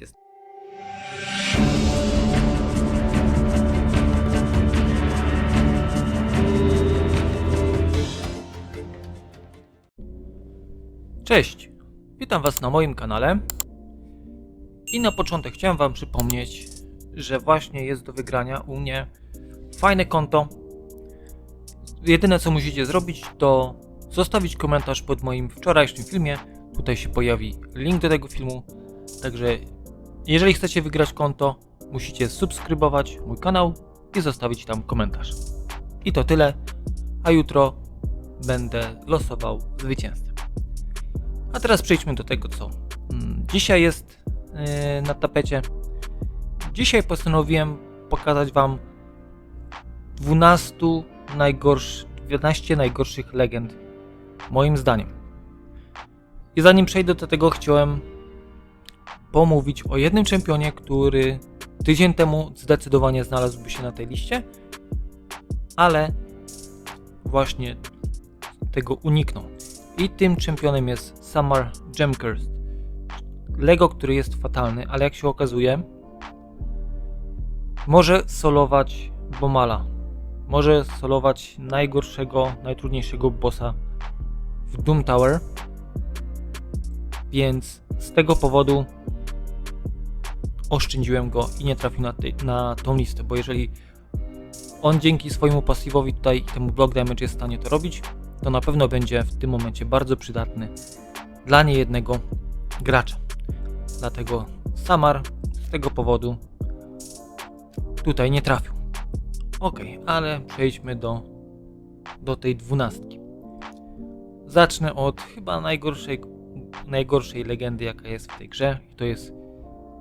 Jest. Cześć, witam Was na moim kanale. I na początek chciałem Wam przypomnieć, że właśnie jest do wygrania u mnie fajne konto. Jedyne co musicie zrobić to zostawić komentarz pod moim wczorajszym filmie. Tutaj się pojawi link do tego filmu. Także jeżeli chcecie wygrać konto, musicie subskrybować mój kanał i zostawić tam komentarz. I to tyle, a jutro będę losował zwycięzcę. A teraz przejdźmy do tego, co mm, dzisiaj jest yy, na tapecie. Dzisiaj postanowiłem pokazać Wam 12 najgorszych, 12 najgorszych legend, moim zdaniem. I zanim przejdę do tego, chciałem pomówić o jednym czempionie, który tydzień temu zdecydowanie znalazłby się na tej liście, ale właśnie tego uniknął. I tym czempionem jest Summer Gemcurst. Lego, który jest fatalny, ale jak się okazuje, może solować Bomala. Może solować najgorszego, najtrudniejszego bossa w Doom Tower. Więc z tego powodu oszczędziłem go i nie trafił na, na tą listę, bo jeżeli on dzięki swojemu pasywowi tutaj temu block damage jest w stanie to robić, to na pewno będzie w tym momencie bardzo przydatny dla niejednego gracza. Dlatego Samar z tego powodu tutaj nie trafił. Ok, ale przejdźmy do, do tej dwunastki. Zacznę od chyba najgorszej, najgorszej legendy, jaka jest w tej grze. To jest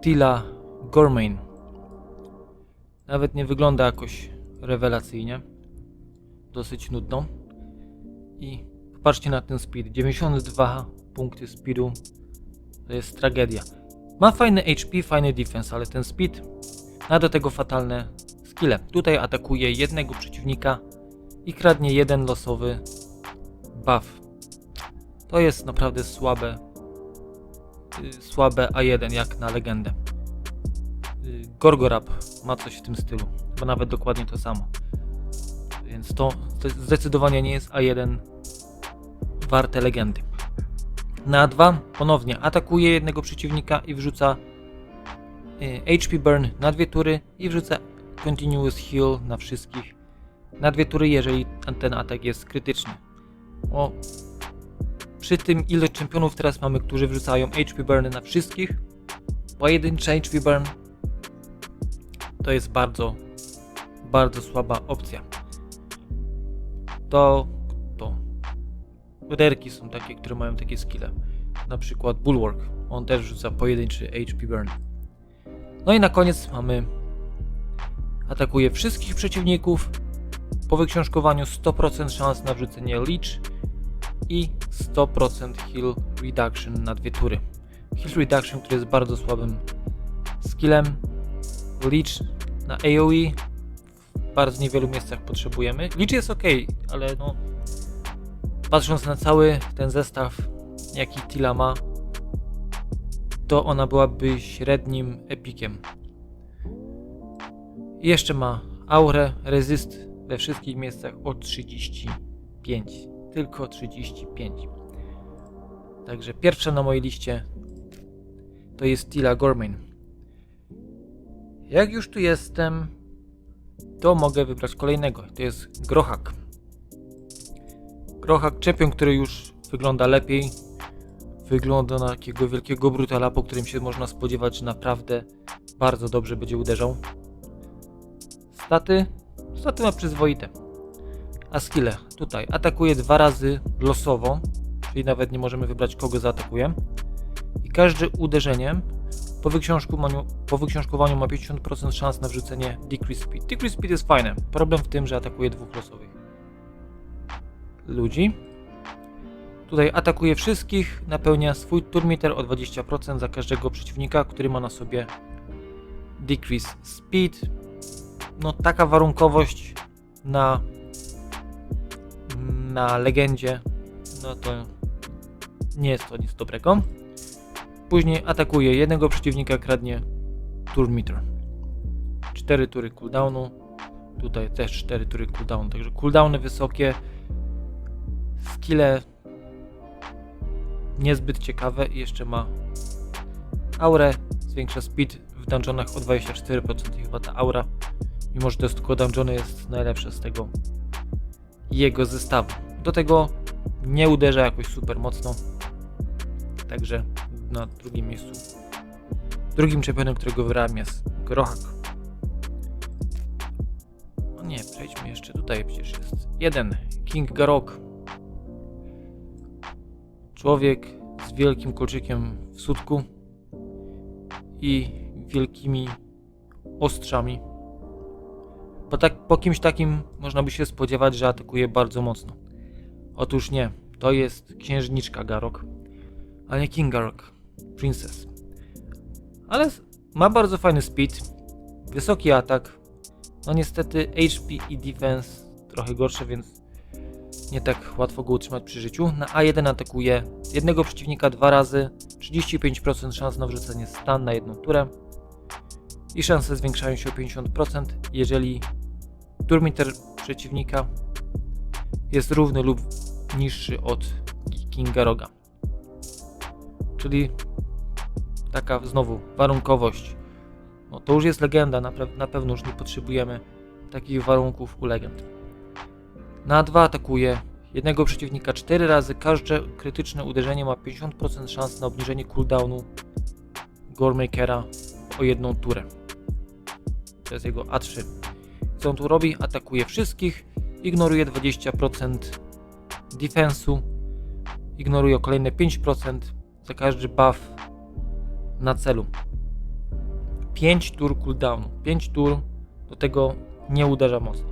Tila Gormain. Nawet nie wygląda jakoś rewelacyjnie. Dosyć nudno. I popatrzcie na ten speed. 92 punkty speedu. To jest tragedia. Ma fajny HP, fajny defense, ale ten speed a do tego fatalne skille. Tutaj atakuje jednego przeciwnika i kradnie jeden losowy buff. To jest naprawdę słabe y, słabe A1 jak na legendę. Gorgorap ma coś w tym stylu, bo nawet dokładnie to samo. Więc to zdecydowanie nie jest A1 warte legendy. Na A2 ponownie atakuje jednego przeciwnika i wrzuca y, HP burn na dwie tury i wrzuca continuous heal na wszystkich na dwie tury, jeżeli ten atak jest krytyczny. O, przy tym ile czempionów teraz mamy, którzy wrzucają HP burn na wszystkich, pojedyncze HP burn to jest bardzo, bardzo słaba opcja. To, to Derki są takie, które mają takie skille. Na przykład Bulwark. On też rzuca pojedynczy HP burn. No i na koniec mamy atakuje wszystkich przeciwników. Po wyksiążkowaniu 100% szans na wrzucenie Leech i 100% heal reduction na dwie tury. Heal reduction, który jest bardzo słabym skillem. Leech na AoE w bardzo niewielu miejscach potrzebujemy. Leech jest ok, ale no patrząc na cały ten zestaw, jaki Tila ma, to ona byłaby średnim epikiem. Jeszcze ma aurę, resist we wszystkich miejscach o 35. Tylko 35. Także pierwsza na mojej liście to jest Tila Gormain. Jak już tu jestem, to mogę wybrać kolejnego. To jest Grohak. Grohak czempion, który już wygląda lepiej. Wygląda na takiego wielkiego brutala, po którym się można spodziewać, że naprawdę bardzo dobrze będzie uderzał. Staty? Staty ma przyzwoite. A skille tutaj atakuje dwa razy losowo, czyli nawet nie możemy wybrać kogo zaatakuje. I każde uderzenie po wyksiążkowaniu, po wyksiążkowaniu ma 50% szans na wrzucenie Decrease Speed. Decrease Speed jest fajne. Problem w tym, że atakuje dwóch losowych ludzi. Tutaj atakuje wszystkich, napełnia swój turmeter o 20% za każdego przeciwnika, który ma na sobie Decrease Speed. No taka warunkowość na na legendzie, no to nie jest to nic dobrego. Później atakuje jednego przeciwnika, kradnie turn meter. 4 tury cooldownu. Tutaj też 4 tury cooldownu. Także cooldowny wysokie. Skille niezbyt ciekawe i jeszcze ma aurę. Zwiększa speed w dungeonach o 24% i chyba ta aura. Mimo, że to jest tylko dungeony, jest najlepsze z tego jego zestawu. Do tego nie uderza jakoś super mocno. Także na drugim miejscu. Drugim czempionem, którego wybrałem jest Grohak. No nie, przejdźmy jeszcze tutaj, przecież jest jeden. King Garok. Człowiek z wielkim kolczykiem w sutku i wielkimi ostrzami. Po, tak, po kimś takim można by się spodziewać, że atakuje bardzo mocno. Otóż nie, to jest księżniczka Garok, a nie King Garok, Princess. Ale ma bardzo fajny speed, wysoki atak. No niestety HP i defense trochę gorsze, więc nie tak łatwo go utrzymać przy życiu. Na A1 atakuje jednego przeciwnika dwa razy, 35% szans na wrzucenie stan na jedną turę i szanse zwiększają się o 50%, jeżeli turmiter przeciwnika jest równy lub niższy od Kinga Roga. Czyli taka znowu warunkowość. No to już jest legenda, na, na pewno już nie potrzebujemy takich warunków u legend. Na 2 atakuje jednego przeciwnika 4 razy, każde krytyczne uderzenie ma 50% szans na obniżenie cooldownu Goremakera o jedną turę. To jest jego A3. Co on tu robi? Atakuje wszystkich, ignoruje 20% defensu, ignoruje kolejne 5% za każdy buff na celu. 5 tur cooldownu. 5 tur do tego nie uderza mocno.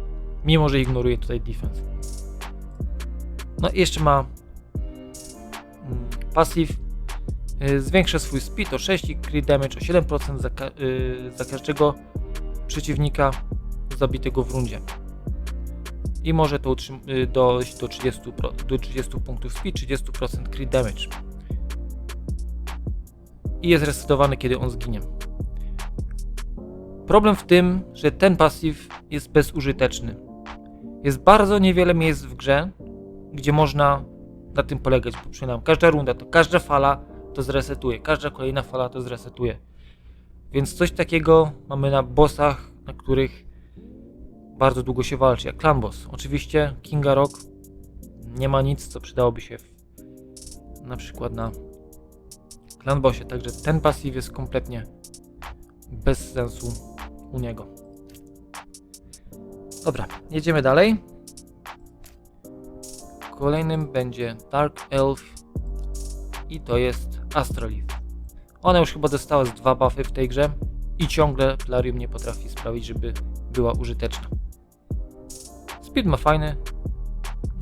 Mimo, że ignoruje tutaj defense. No i jeszcze ma mm, passive. y, Zwiększa swój speed o 6 i crit damage o 7% za, ka- y, za każdego przeciwnika zabitego w rundzie. I może to y, dojść do 30, pro- do 30 punktów speed, 30% crit damage. I jest resetowany, kiedy on zginie. Problem w tym, że ten pasyw jest bezużyteczny. Jest bardzo niewiele miejsc w grze, gdzie można na tym polegać, bo przynajmniej każda runda, to każda fala to zresetuje, każda kolejna fala to zresetuje. Więc coś takiego mamy na bossach, na których bardzo długo się walczy, jak Clan Boss. Oczywiście Kinga Rock nie ma nic, co przydałoby się w, na przykład na Clan Bossie, także ten pasyw jest kompletnie bez sensu u niego. Dobra, jedziemy dalej. Kolejnym będzie Dark Elf i to jest Astrolith. Ona już chyba dostała z dwa buffy w tej grze i ciągle Plarium nie potrafi sprawić, żeby była użyteczna. Speed ma fajny,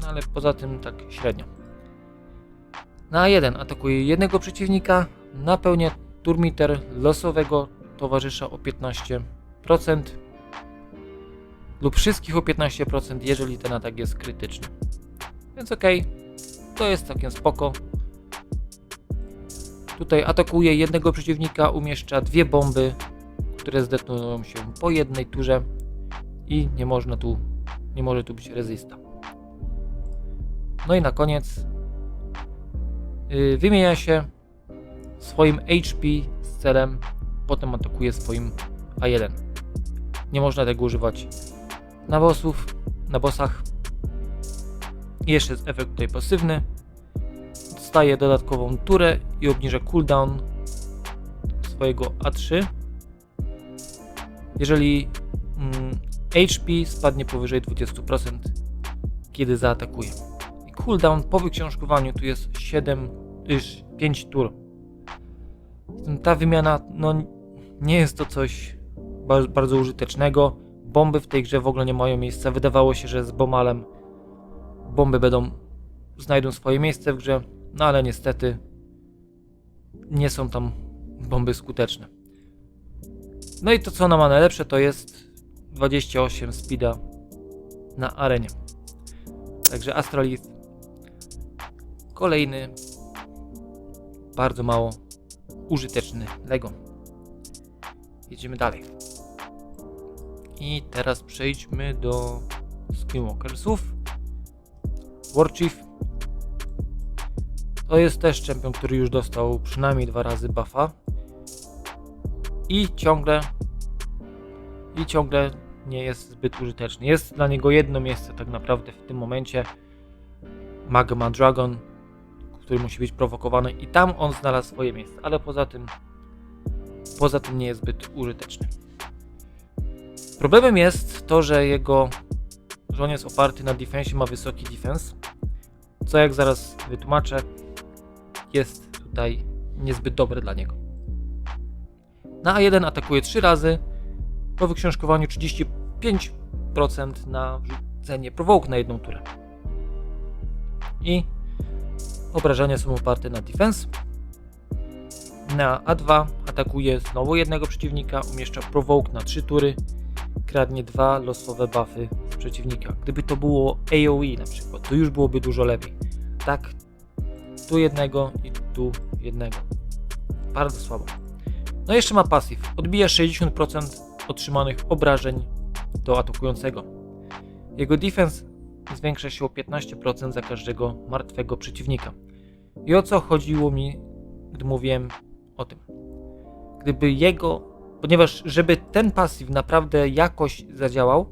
no ale poza tym tak średnio. Na A1 atakuje jednego przeciwnika, napełnia turmiter losowego towarzysza o 15% lub wszystkich o 15%, jeżeli ten atak jest krytyczny. Więc okej, to jest całkiem spoko. Tutaj atakuje jednego przeciwnika, umieszcza dwie bomby, które zdetonują się po jednej turze i nie można tu, nie może tu być rezista. No i na koniec wymienia się swoim HP z celem, potem atakuje swoim A1. Nie można tego używać na bossów, na bossach. Jeszcze jest efekt tutaj pasywny. Dostaje dodatkową turę i obniża cooldown swojego A3. Jeżeli mm, HP spadnie powyżej 20%, kiedy zaatakuje. Cooldown po wyksiążkowaniu tu jest 7, już 5 tur. Ta wymiana, no nie jest to coś ba- bardzo użytecznego. Bomby w tej grze w ogóle nie mają miejsca. Wydawało się, że z Bomalem bomby będą znajdą swoje miejsce w grze, no ale niestety nie są tam bomby skuteczne. No i to co ona ma najlepsze to jest 28 speeda na arenie. Także Astralith kolejny bardzo mało użyteczny Lego. Jedziemy dalej. I teraz przejdźmy do Skinwalkersów. Warchief to jest też czempion, który już dostał przynajmniej dwa razy buffa. I ciągle i ciągle nie jest zbyt użyteczny. Jest dla niego jedno miejsce tak naprawdę w tym momencie. Magma Dragon, który musi być prowokowany i tam on znalazł swoje miejsce, ale poza tym poza tym nie jest zbyt użyteczny. Problemem jest to, że jego że jest oparty na defensie, ma wysoki defense, co jak zaraz wytłumaczę, jest tutaj niezbyt dobre dla niego. Na A1 atakuje 3 razy, po wyksiążkowaniu 35% na wrzucenie provoke na jedną turę. I obrażenia są oparte na defense. Na A2 atakuje znowu jednego przeciwnika, umieszcza provoke na 3 tury, kradnie dwa losowe buffy z przeciwnika. Gdyby to było AoE na przykład, to już byłoby dużo lepiej. Tak, tu jednego i tu jednego. Bardzo słabo. No jeszcze ma pasyw. Odbija 60% otrzymanych obrażeń do atakującego. Jego defense zwiększa się o 15% za każdego martwego przeciwnika. I o co chodziło mi, gdy mówiłem o tym? Gdyby jego, ponieważ żeby ten pasyw naprawdę jakoś zadziałał,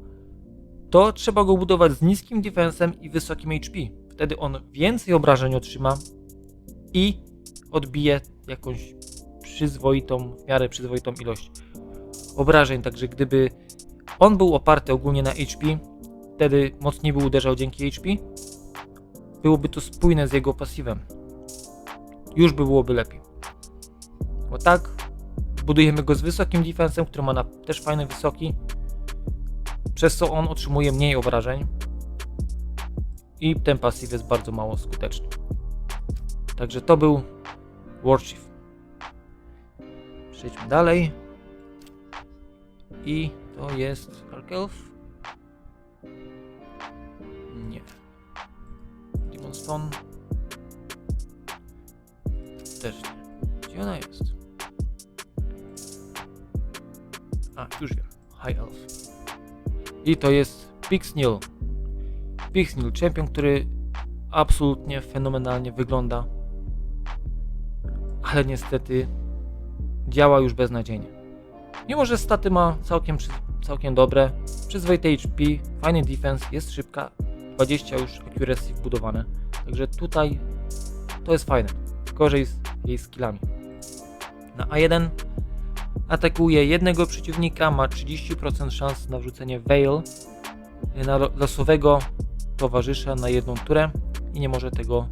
to trzeba go budować z niskim defensem i wysokim HP. Wtedy on więcej obrażeń otrzyma i odbije jakąś przyzwoitą, w miarę przyzwoitą ilość obrażeń. Także gdyby on był oparty ogólnie na HP, wtedy mocniej by uderzał dzięki HP, byłoby to spójne z jego pasywem. Już by byłoby lepiej. Bo tak, budujemy go z wysokim defensem, który ma też fajny wysoki, przez co on otrzymuje mniej obrażeń i ten pasyw jest bardzo mało skuteczny. Także to był Warchief. Przejdźmy dalej. I to jest Dark Demon Stone. Też nie. Gdzie ona jest? A, już wiem. High Elf. I to jest Pixnil. Pixnil, czempion, który absolutnie fenomenalnie wygląda ale niestety działa już beznadziejnie. Mimo, że staty ma całkiem, całkiem dobre, przyzwoite HP, fajny defense, jest szybka, 20 już accuracy wbudowane, także tutaj to jest fajne, gorzej z jej skillami. Na A1 atakuje jednego przeciwnika, ma 30% szans na wrzucenie Veil na losowego towarzysza na jedną turę i nie może tego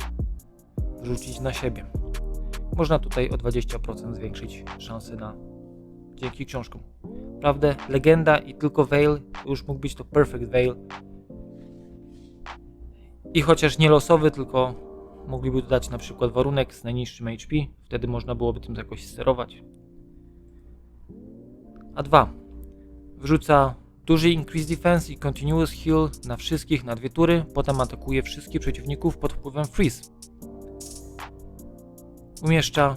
wrzucić na siebie. Można tutaj o 20% zwiększyć szanse na dzięki książkom. Prawdę, legenda i tylko Veil, już mógł być to Perfect Veil. I chociaż nie losowy, tylko mogliby dodać na przykład warunek z najniższym HP, wtedy można byłoby tym jakoś sterować. A 2. Wrzuca duży increase defense i continuous heal na wszystkich na dwie tury, potem atakuje wszystkich przeciwników pod wpływem freeze umieszcza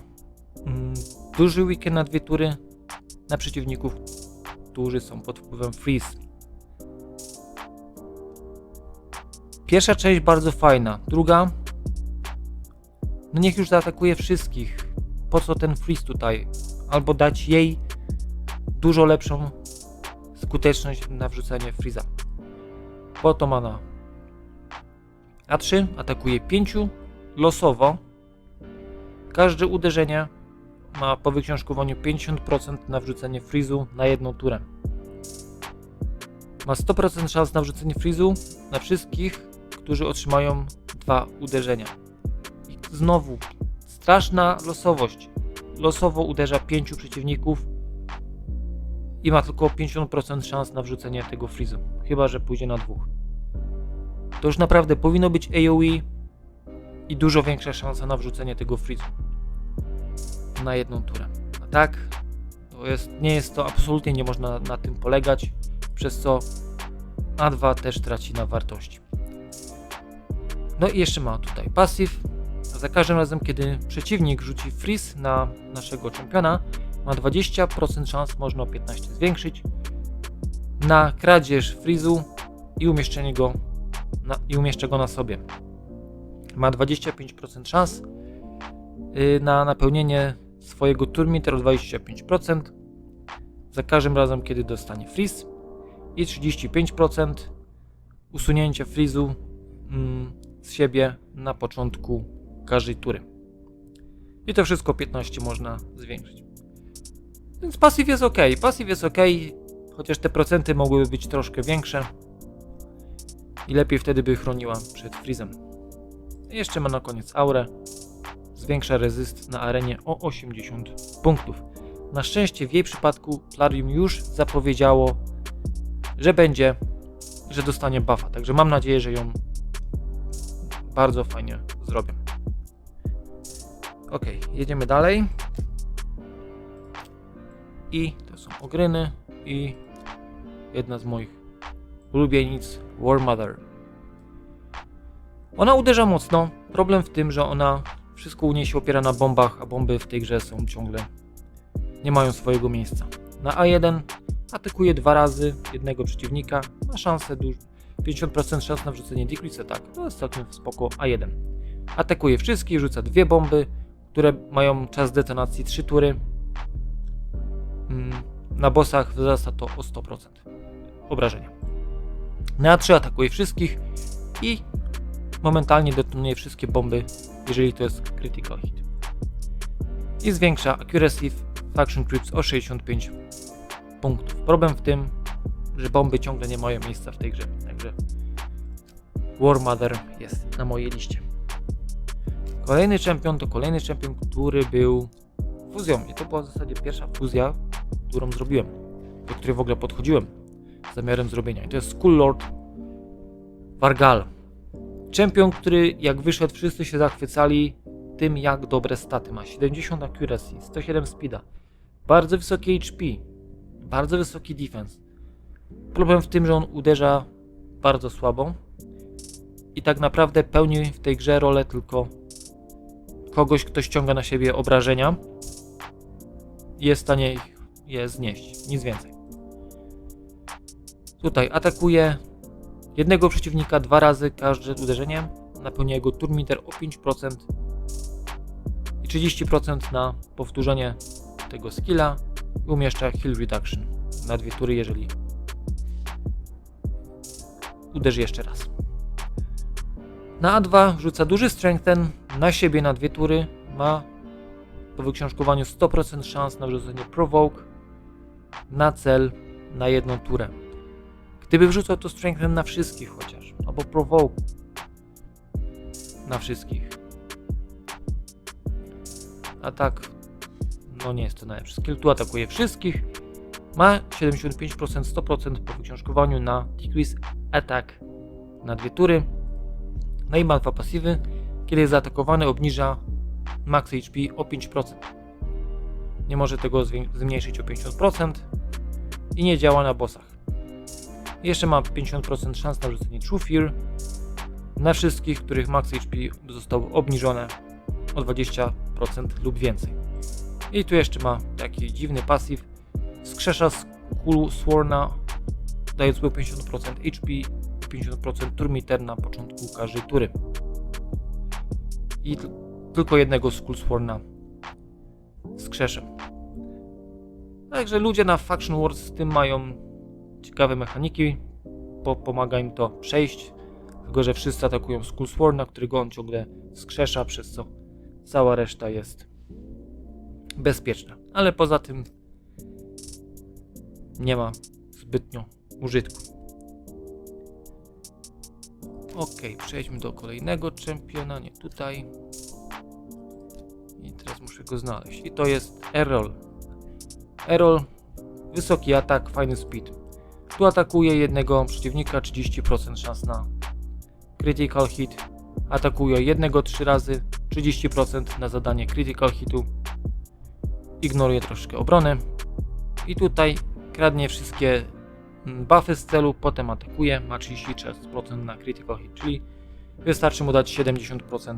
mm, duży weekend na dwie tury na przeciwników, którzy są pod wpływem freeze. Pierwsza część bardzo fajna, druga no niech już zaatakuje wszystkich. Po co ten freeze tutaj? Albo dać jej dużo lepszą skuteczność na wrzucenie freeza. Po to mana A3 atakuje 5 losowo Każde uderzenie ma po wyksiążkowaniu 50% na wrzucenie frizu na jedną turę. Ma 100% szans na wrzucenie frizu na wszystkich, którzy otrzymają dwa uderzenia. I znowu, straszna losowość. Losowo uderza pięciu przeciwników i ma tylko 50% szans na wrzucenie tego frizu. Chyba, że pójdzie na dwóch. To już naprawdę powinno być AoE i dużo większa szansa na wrzucenie tego freezu na jedną turę. A tak, to jest, nie jest to absolutnie nie można na tym polegać, przez co A2 też traci na wartości. No i jeszcze ma tutaj pasyw, Za każdym razem, kiedy przeciwnik rzuci freeze na naszego czempiona, ma 20% szans, można o 15 zwiększyć, na kradzież frizu i umieszczenie go na, i umieszczę go na sobie. Ma 25% szans yy, na napełnienie swojego turmiter o 25% za każdym razem, kiedy dostanie freeze i 35% usunięcie frizu mm, z siebie na początku każdej tury. I to wszystko 15 można zwiększyć. Więc pasyw jest ok. Pasyw jest ok, chociaż te procenty mogłyby być troszkę większe. I lepiej wtedy by chroniła przed freezem. I jeszcze ma na koniec aurę. Zwiększa resist na arenie o 80 punktów. Na szczęście w jej przypadku Plarium już zapowiedziało, że będzie, że dostanie buffa. Także mam nadzieję, że ją bardzo fajnie zrobię. Ok, jedziemy dalej. I to są ogryny i jedna z moich ulubienic War Mother. Ona uderza mocno. Problem w tym, że ona wszystko u niej się opiera na bombach, a bomby w tej grze są ciągle nie mają swojego miejsca. Na A1 atakuje dwa razy jednego przeciwnika, ma szansę 50% szans na wrzucenie decrease attack. To jest całkiem spoko A1. Atakuje wszystkich, rzuca dwie bomby, które mają czas detonacji 3 tury. Mm, Na bossach wzrasta to o 100% obrażenia. Na A3 atakuje wszystkich i momentalnie detonuje wszystkie bomby, jeżeli to jest critical hit. I zwiększa accuracy faction creeps o 65 punktów. Problem w tym, że bomby ciągle nie mają miejsca w tej grze, także War Mother jest na mojej liście. Kolejny czempion to kolejny czempion, który był fuzją i to była w zasadzie pierwsza fuzja, którą zrobiłem, do której w ogóle podchodziłem z zamiarem zrobienia. I to jest Skull Lord Vargal. Czempion, który jak wyszedł, wszyscy się zachwycali tym, jak dobre staty ma. 70 accuracy, 107 speeda, bardzo wysoki HP, bardzo wysoki defense. Problem w tym, że on uderza bardzo słabo i tak naprawdę pełni w tej grze rolę tylko kogoś, kto ściąga na siebie obrażenia. I jest w stanie je znieść, nic więcej. Tutaj atakuje jednego przeciwnika dwa razy każde uderzenie, napełnia jego turmiter o 5% i 30% na powtórzenie tego skilla i umieszcza heal reduction na dwie tury, jeżeli uderzy jeszcze raz. Na A2 rzuca duży strengthen na siebie na dwie tury, ma po wyksiążkowaniu 100% szans na wrzucenie provoke na cel na jedną turę. Gdyby wrzucał to strengthen na wszystkich chociaż, albo provoke na wszystkich. A tak, no nie jest to najlepszy skill. Tu atakuje wszystkich. Ma 75%, 100% po wyksiążkowaniu na decrease attack na dwie tury. No i ma dwa pasywy. Kiedy jest zaatakowany, obniża max HP o 5%. Nie może tego zmniejszyć o 50% i nie działa na bossach. Jeszcze ma 50% szans na wrzucenie True Fear na wszystkich, których max HP zostało obniżone o 20% lub więcej. I tu jeszcze ma taki dziwny pasyw. Skrzesza z kulu Sworna, dając mu 50% HP i 50% turmiter na początku każdej tury. I tylko jednego z Cool Sworna skrzeszę. Także ludzie na Faction Wars z tym mają ciekawe mechaniki. Po, pomaga im to przejść. Tylko, że wszyscy atakują z Cool Sworna, którego on ciągle skrzesza, przez co cała reszta jest bezpieczna. Ale poza tym nie ma zbytnio użytku. Ok, przejdźmy do kolejnego czempiona, nie tutaj. I teraz muszę go znaleźć. I to jest Errol. Errol, wysoki atak, fajny speed. Tu atakuje jednego przeciwnika, 30% szans na critical hit. Atakuje jednego 3 razy, 30% na zadanie critical hitu. Ignoruje troszkę obronę. I tutaj kradnie wszystkie buffy z celu, potem atakuje, ma 36% na critical hit, czyli wystarczy mu dać 70%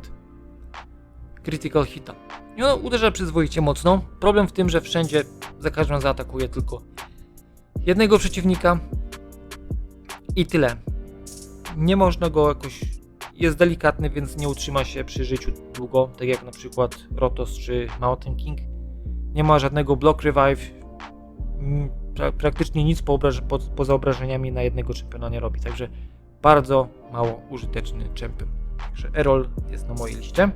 Critical Hita. I ono uderza przyzwoicie mocno. Problem w tym, że wszędzie za każdym razem zaatakuje tylko jednego przeciwnika i tyle. Nie można go jakoś. Jest delikatny, więc nie utrzyma się przy życiu długo, tak jak na przykład Rotos czy Mountain King. Nie ma żadnego block revive. Pra praktycznie nic po po, poza obrażeniami na jednego czempiona nie robi, także bardzo mało użyteczny czempion. Także Errol jest na mojej liście.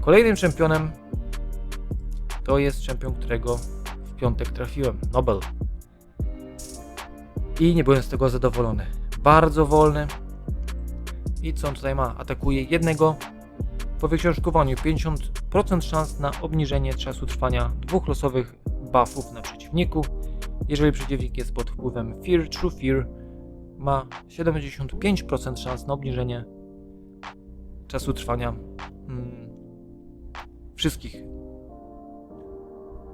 Kolejnym czempionem to jest czempion, którego w piątek trafiłem. Nobel. I nie byłem z tego zadowolony. Bardzo wolny. I co on tutaj ma? Atakuje jednego. Po wyksiążkowaniu 50% szans na obniżenie czasu trwania dwóch losowych buffów na przeciwniku. Jeżeli przeciwnik jest pod wpływem Fear, True Fear, ma 75% szans na obniżenie czasu trwania mm, wszystkich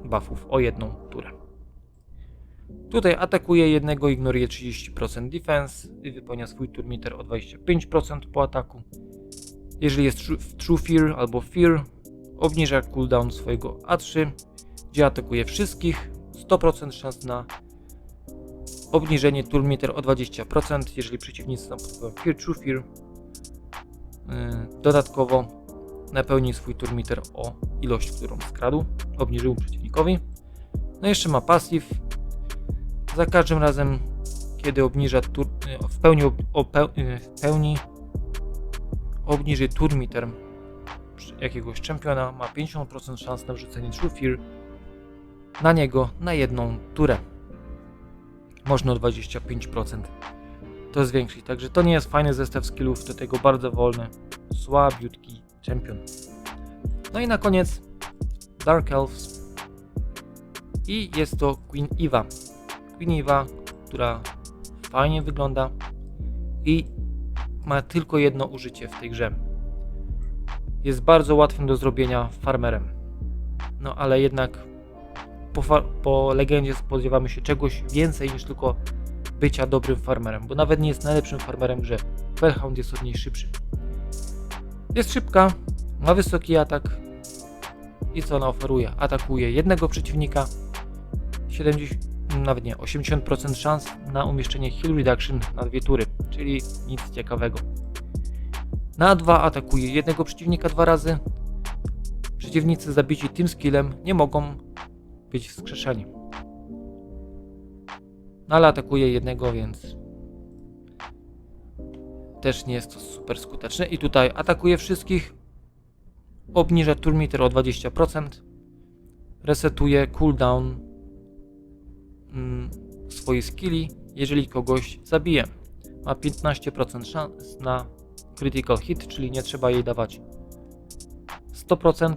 buffów o jedną turę. Tutaj atakuje jednego, ignoruje 30% defense i wypełnia swój turmiter o 25% po ataku. Jeżeli jest w True Fear albo Fear, obniża cooldown swojego A3, gdzie atakuje wszystkich. 100% szans na obniżenie turmiter o 20%, jeżeli przeciwnicy są pod wpływem Fear, True Fear. Yy, Dodatkowo napełni swój turmiter o ilość, którą skradł, obniżył przeciwnikowi. No jeszcze ma pasyw. Za każdym razem, kiedy obniża tur, y, w pełni, y, w pełni obniży turmiter jakiegoś czempiona, ma 50% szans na wrzucenie True Fear na niego na jedną turę. Można o 25% to zwiększyć. Także to nie jest fajny zestaw skillów, do tego bardzo wolny, słabiutki czempion. No i na koniec Dark Elves i jest to Queen Eva. Queen Eva, która fajnie wygląda i ma tylko jedno użycie w tej grze. Jest bardzo łatwym do zrobienia farmerem. No ale jednak po, po legendzie spodziewamy się czegoś więcej niż tylko bycia dobrym farmerem, bo nawet nie jest najlepszym farmerem w grze. Felhound jest od niej szybszy. Jest szybka, ma wysoki atak i co ona oferuje? Atakuje jednego przeciwnika, 70, nawet nie, 80% szans na umieszczenie heal reduction na dwie tury, czyli nic ciekawego. Na A2 atakuje jednego przeciwnika dwa razy. Przeciwnicy zabici tym skillem nie mogą być wskrzeszeni. No ale atakuje jednego, więc też nie jest to super skuteczne. I tutaj atakuje wszystkich, obniża turmiter o 20%, resetuje cooldown mm, swojej skilli, jeżeli kogoś zabije. Ma 15% szans na critical hit, czyli nie trzeba jej dawać 100%.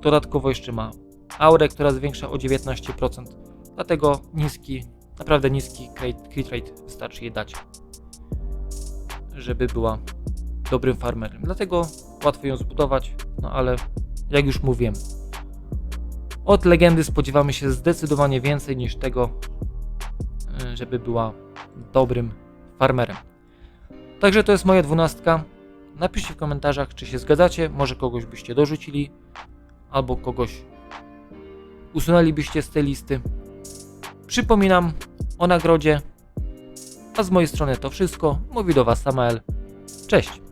Dodatkowo jeszcze ma aurę, która zwiększa o 19%. Dlatego niski, naprawdę niski crit rate wystarczy jej dać, żeby była dobrym farmerem. Dlatego łatwo ją zbudować, no ale jak już mówiłem, od legendy spodziewamy się zdecydowanie więcej niż tego, y, żeby była dobrym farmerem. Także to jest moja dwunastka. Napiszcie w komentarzach, czy się zgadzacie, może kogoś byście dorzucili, albo kogoś usunęlibyście z tej listy. Przypominam o nagrodzie. A z mojej strony to wszystko. Mówi do Was Samael. Cześć!